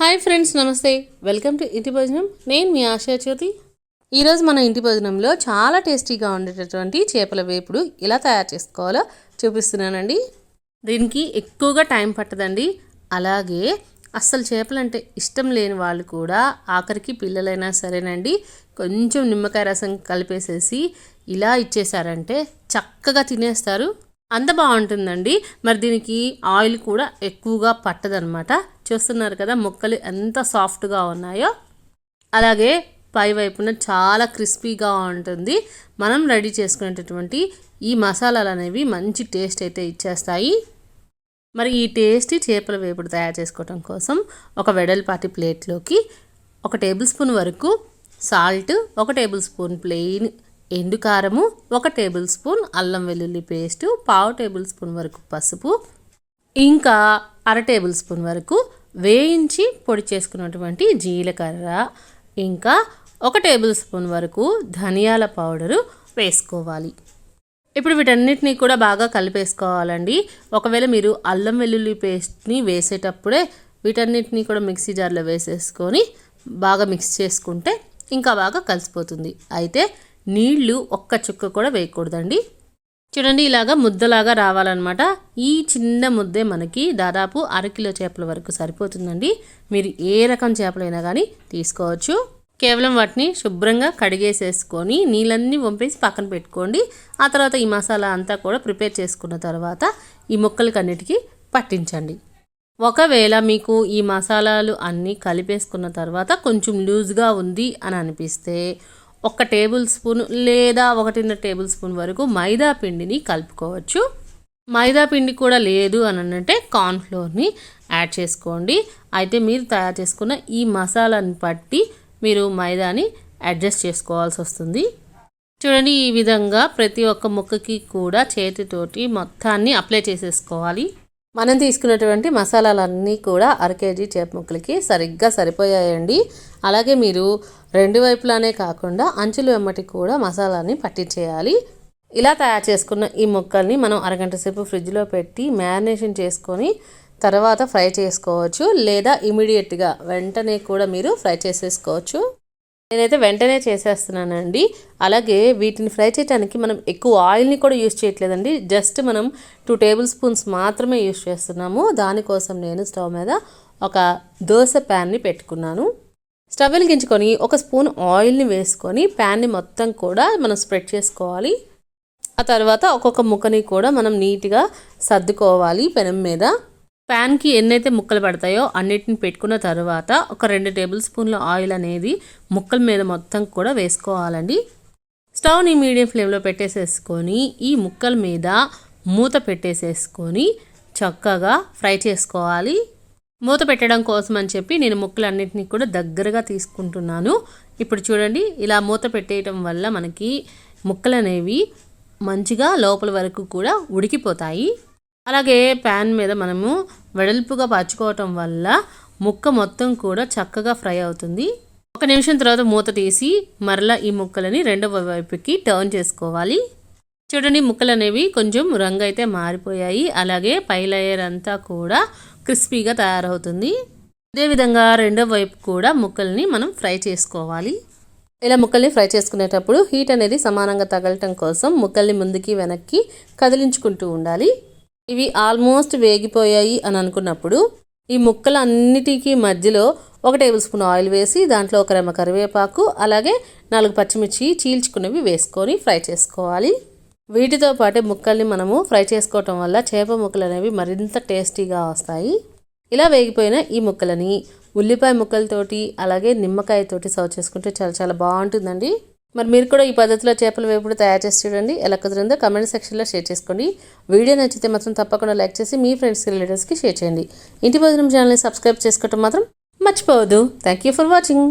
Hi friends నమస్తే. Welcome to ఇంటి భోజనం. నేను మీ ఆశా జ్యోతి. ఈరోజు మన ఇంటి భోజనంలో చాలా టేస్టీగా ఉండేటటువంటి చేపల వేపుడు ఎలా తయారు చేసుకోవాలో చూపిస్తున్నానండి. దీనికి ఎక్కువగా టైం పట్టదండి. అలాగే అస్సలు చేపలంటే ఇష్టం లేని వాళ్ళు కూడా ఆఖరికి పిల్లలైనా సరేనండి కొంచెం నిమ్మకాయ రసం కలిపేసేసి ఇలా ఇచ్చేసారంటే చక్కగా తినేస్తారు. అంత బాగుంటుందండి. మరి దీనికి ఆయిల్ కూడా ఎక్కువగా పట్టదనమాట చూస్తున్నారు కదా ముక్కలు ఎంత సాఫ్ట్గా ఉన్నాయో. అలాగే పై వైపున చాలా క్రిస్పీగా ఉంటుంది. మనం రెడీ చేసుకునేటటువంటి ఈ మసాలాలు అనేవి మంచి టేస్ట్ అయితే ఇచ్చేస్తాయి. మరి ఈ టేస్టీ చేపల వేపుడు తయారు చేసుకోవడం కోసం ఒక వెడల్పాటి ప్లేట్లోకి ఒక టేబుల్ స్పూన్ వరకు సాల్ట్ ఒక టేబుల్ స్పూన్ ప్లెయిన్ ఎండు కారము ఒక టేబుల్ స్పూన్ అల్లం వెల్లుల్లి పేస్టు పావు టేబుల్ స్పూన్ వరకు పసుపు ఇంకా అర టేబుల్ స్పూన్ వరకు వేయించి పొడి చేసుకున్నటువంటి జీలకర్ర ఇంకా ఒక టేబుల్ స్పూన్ వరకు ధనియాల పౌడరు వేసుకోవాలి. ఇప్పుడు వీటన్నిటిని కూడా బాగా కలిపేసుకోవాలండి. ఒకవేళ మీరు అల్లం వెల్లుల్లి పేస్ట్ని వేసేటప్పుడే వీటన్నిటిని కూడా మిక్సీ జార్లో వేసేసుకొని బాగా మిక్స్ చేసుకుంటే ఇంకా బాగా కలిసిపోతుంది. అయితే నీళ్ళు ఒక్క చుక్క కూడా వేయకూడదండి. చూడండి ఇలాగా ముద్దలాగా రావాలన్నమాట. ఈ చిన్న ముద్దే మనకి దాదాపు అరకిలో చేపల వరకు సరిపోతుందండి. మీరు ఏ రకం చేపలైనా కానీ తీసుకోవచ్చు. కేవలం వాటిని శుభ్రంగా కడిగేసేసుకొని నీళ్ళన్నీ వంపేసి పక్కన పెట్టుకోండి. ఆ తర్వాత ఈ మసాలా అంతా కూడా ప్రిపేర్ చేసుకున్న తర్వాత ఈ ముక్కలకన్నిటికీ పట్టించండి. ఒకవేళ మీకు ఈ మసాలాలు అన్నీ కలిపేసుకున్న తర్వాత కొంచెం లూజ్గా ఉంది అని అనిపిస్తే ఒక టేబుల్ స్పూన్ లేదా ఒకటిన్నర టేబుల్ స్పూన్ వరకు మైదా పిండిని కలుపుకోవచ్చు. మైదా పిండి కూడా లేదు అని అంటే కార్న్ఫ్లోర్ని యాడ్ చేసుకోండి. అయితే మీరు తయారు చేసుకున్న ఈ మసాలాని బట్టి మీరు మైదాని అడ్జస్ట్ చేసుకోవాల్సి వస్తుంది. చూడండి ఈ విధంగా ప్రతి ఒక్క ముక్కకి కూడా చేతితోటి మొత్తాన్ని అప్లై చేసేసుకోవాలి. మనం తీసుకున్నటువంటి మసాలాలన్నీ కూడా అర కేజీ చేప ముక్కలకి సరిగ్గా సరిపోయాయండి. అలాగే మీరు రెండు వైపులానే కాకుండా అంచులు వెమ్మటి కూడా మసాలాని పట్టించేయాలి. ఇలా తయారు చేసుకున్న ఈ ముక్కల్ని మనం అరగంట సేపు ఫ్రిడ్జ్లో పెట్టి మ్యారినేషన్ చేసుకొని తర్వాత ఫ్రై చేసుకోవచ్చు. లేదా ఇమీడియట్గా వెంటనే కూడా మీరు ఫ్రై చేసేసుకోవచ్చు. నేనైతే వెంటనే చేసేస్తున్నానండి. అలాగే వీటిని ఫ్రై చేయడానికి మనం ఎక్కువ ఆయిల్ని కూడా యూస్ చేయట్లేదండి. జస్ట్ మనం టూ టేబుల్ స్పూన్స్ మాత్రమే యూస్ చేస్తున్నాము. దానికోసం నేను స్టవ్ మీద ఒక దోశ ప్యాన్ని పెట్టుకున్నాను. స్టవ్ వెలిగించుకొని ఒక స్పూన్ ఆయిల్ని వేసుకొని ప్యాన్ని మొత్తం కూడా మనం స్ప్రెడ్ చేసుకోవాలి. ఆ తర్వాత ఒక్కొక్క ముక్కని కూడా మనం నీట్గా సర్దుకోవాలి పెనం మీద. ప్యాన్కి ఎన్నైతే ముక్కలు పడతాయో అన్నిటిని పెట్టుకున్న తర్వాత ఒక రెండు టేబుల్ స్పూన్ల ఆయిల్ అనేది ముక్కల మీద మొత్తం కూడా వేసుకోవాలండి. స్టవ్ని మీడియం ఫ్లేమ్లో పెట్టేసేసుకొని ఈ ముక్కల మీద మూత పెట్టేసేసుకొని చక్కగా ఫ్రై చేసుకోవాలి. మూత పెట్టడం కోసం అని చెప్పి నేను ముక్కలన్నింటినీ కూడా దగ్గరగా తీసుకుంటున్నాను. ఇప్పుడు చూడండి ఇలా మూత పెట్టేయటం వల్ల మనకి ముక్కలు అనేవి మంచిగా లోపల వరకు కూడా ఉడికిపోతాయి. అలాగే ప్యాన్ మీద మనము వెడల్పుగా పరుచుకోవటం వల్ల ముక్క మొత్తం కూడా చక్కగా ఫ్రై అవుతుంది. ఒక నిమిషం తర్వాత మూత తీసి మరలా ఈ ముక్కలని రెండవ వైపుకి టర్న్ చేసుకోవాలి. చూడండి ముక్కలు అనేవి కొంచెం రంగు అయితే మారిపోయాయి. అలాగే పై లేయర్ అంతా కూడా క్రిస్పీగా తయారవుతుంది. అదేవిధంగా రెండవ వైపు కూడా ముక్కల్ని మనం ఫ్రై చేసుకోవాలి. ఇలా ముక్కల్ని ఫ్రై చేసుకునేటప్పుడు హీట్ అనేది సమానంగా తగలటం కోసం ముక్కల్ని ముందుకి వెనక్కి కదిలించుకుంటూ ఉండాలి. ఇవి ఆల్మోస్ట్ వేగిపోయాయి అని అనుకున్నప్పుడు ఈ ముక్కలన్నిటికీ మధ్యలో ఒక టేబుల్ స్పూన్ ఆయిల్ వేసి దాంట్లో ఒక రెమ్మ కరివేపాకు అలాగే నాలుగు పచ్చిమిర్చి చీల్చుకునేవి వేసుకొని ఫ్రై చేసుకోవాలి. వీటితో పాటే ముక్కల్ని మనము ఫ్రై చేసుకోవటం వల్ల చేప ముక్కలు అనేవి మరింత టేస్టీగా వస్తాయి. ఇలా వేగిపోయిన ఈ ముక్కలని ఉల్లిపాయ ముక్కలతోటి అలాగే నిమ్మకాయతోటి సర్వ్ చేసుకుంటే చాలా చాలా బాగుంటుందండి. మరి మీరు కూడా ఈ పద్ధతిలో చేపల వేపుడు తయారు చేసి చూడండి. ఎలా కుదిరిందో కమెంట్ సెక్షన్లో షేర్ చేసుకోండి. వీడియో నచ్చితే మాత్రం తప్పకుండా లైక్ చేసి మీ ఫ్రెండ్స్కి రిలేటివ్స్కి షేర్ చేయండి. ఇంటి భోజనం ఛానల్ని సబ్స్క్రైబ్ చేసుకోవటం మాత్రం మర్చిపోవద్దు. Thank you for watching